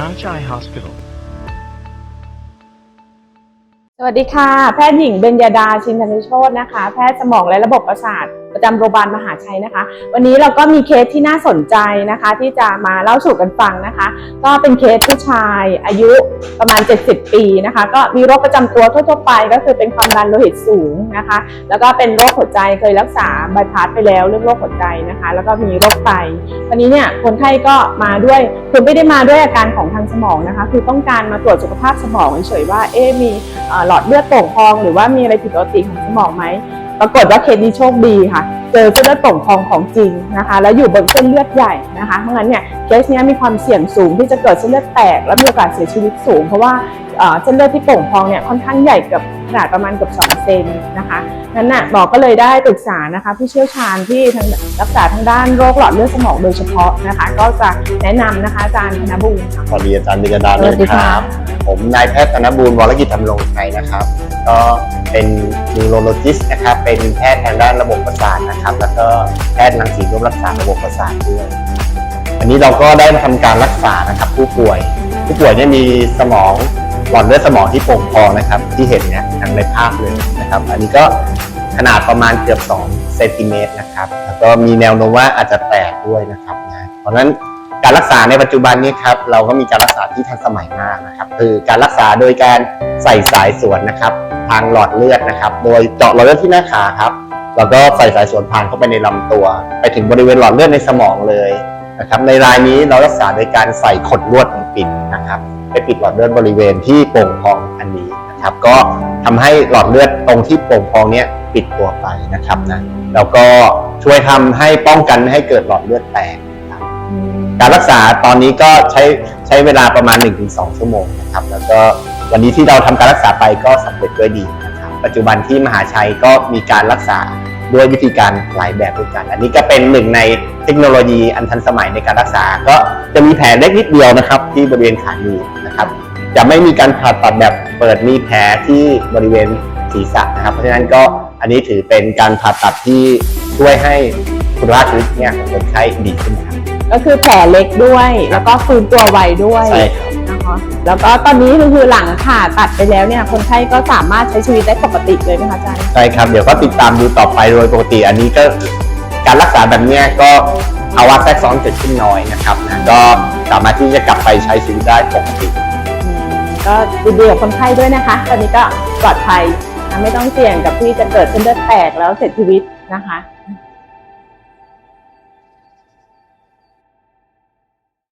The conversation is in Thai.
Rajai Hospital. สวัสดีค่ะ แพทย์หญิงเบญญาดาชินธนโชตนะคะ แพทย์สมองและระบบประสาท ประจำโรงพยาบาลมหาชัยนะคะ วันนี้เราก็มีเคสที่น่าสนใจนะคะ ที่จะมาเล่าสู่กันฟังนะคะ ก็เป็นเคสผู้ชายอายุประมาณ 70 ปีนะคะ ก็มีโรคประจำตัวทั่วๆไป ก็คือเป็นความดันโลหิตสูงนะคะ แล้วก็เป็นโรคหัวใจเคยรักษาบายพาสไปแล้วเรื่องโรคหัวใจนะคะ แล้วก็มีโรคไตวันนี้เนี่ยคนไข้ก็มาด้วยคือไม่ได้มาด้วยอาการของทางสมองนะคะ คือต้องการมาตรวจสุขภาพสมองเฉยๆว่าเอ๊มีหลอดเลือดโป่งพอง หรือว่ามีอะไรผิดปกติของสมองไหม ปรากฏว่าเคสนี้โชคดีค่ะ เจอเส้นเลือดป่งพองของจริงนะคะ แล้วอยู่บนเส้นเลือดใหญ่นะคะ เพราะงั้นเนี่ยเคสเนี้ยมีความเสี่ยงสูงที่จะเกิดเส้นเลือดแตก และมีโอกาสเสียชีวิตสูง เพราะว่า เอ่อเส้นเลือดที่โป่งพองเนี่ยค่อนข้างใหญ่เกือบขนาดประมาณเกือบ2เซนนะคะนั้นน่ะหมอก็เลยได้ปรึกษานะคะผู้เชี่ยวชาญที่ทางรักษาทางด้านโรคหลอดเลือดสมองโดยเฉพาะนะคะ ก็จะแนะนำนะคะอาจารย์ธนบูรณ์ค่ะ สวัสดีอาจารย์บิจดาสด้ววัยสดีคค่ะรับ ผมนายแพทย์ธนบูรณ์วรกิจธรรมรงชัยนะครับ ก็เป็นนิวโรโลจิสต์นะครับ เป็นแพทย์ทางด้านระบบประสาทนะครับ แล้วก็แพทย์รังสีร่วมรักษาระบบประสาทด้วย อันนี้เราก็ได้ทำการรักษานะครับผู้ป่วย ผู้ป่วยเนี่ยมีสมอง หลอดเลือดสมองที่โป่งพองนะครับ ที่เห็นเนี่ยทางในภาพเลยนะครับ อันนี้ก็ขนาดประมาณเกือบ2เซนติเมตรนะครับ แล้วก็มีแนวโน้มว่าอาจจะแตกด้วยนะครับนะเพราะฉะนั้นการรักษาในปัจจุบันนี้ครับเราก็มีการรักษาที่ทันสมัยมากนะครับ คือการรักษาโดยการใส่สายสวนนะครับ ทางหลอดเลือดนะครับ โดยเจาะหลอดเลือดที่หน้าขาครับแล้วก็ใส่สายสวนผ่านเข้าไปในลำตัว ไปถึงบริเวณหลอดเลือดในสมองเลย นะครับในรายนี้เรารักษาโดยการใส่ขดลวดปิดนะครับไปปิดหลอดเลือดบริเวณที่โป่งพองอันนี้นะครับ ก็ทำให้หลอดเลือดตรงที่โป่งพองเนี้ยปิดตัวไปนะครับนะแล้วก็ช่วยทำให้ป้องกันไม่ให้เกิดหลอดเลือดแตกการรักษาตอนนี้ก็ใช้ใช้เวลาประมาณ 1-2 ชั่วโมงนะครับ แล้วก็วันนี้ที่เราทำการรักษาไปก็สำเร็จด้วยดีนะครับ ปัจจุบันที่มหาชัยก็มีการรักษา ด้วยวิธีการหลายแบบด้วยกัน อันนี้ก็เป็นหนึ่งในเทคโนโลยีอันทันสมัยในการรักษา ก็จะมีแผลเล็กนิดเดียวนะครับ ที่บริเวณขาหนีบนะครับ จะไม่มีการผ่าตัดแบบเปิดมีแผลที่บริเวณศีรษะนะครับ เพราะฉะนั้นก็อันนี้ถือเป็นการผ่าตัดที่ช่วยให้คุณภาพชีวิตเนี่ยของคนไข้ดีขึ้นครับก็คือแผลเล็กด้วย แล้วก็ฟื้นตัวไวด้วย ใช่ครับนะคะ แล้วก็ตอนนี้ก็คือหลังผ่าตัดไปแล้วเนี่ยคนไข้ก็สามารถใช้ชีวิตได้ปกติเลยไหมคะอาจารย์ใช่ครับเดี๋ยวก็ติดตามดูต่อไปโดยปกติอันนี้ก็การรักษาแบบเนี้ยก็ภาวะแทรกซ้อนเกิดขึ้นน้อยนะครับนะก็สามารถที่จะกลับไปใช้ชีวิตได้ปกติอืมก็ดีๆกับคนไข้ด้วยนะคะ ตอนนี้ก็ปลอดภัยนะไม่ต้องเสี่ยงกับที่จะเกิดเส้นเลือดแตกแล้วเสียชีวิตนะคะ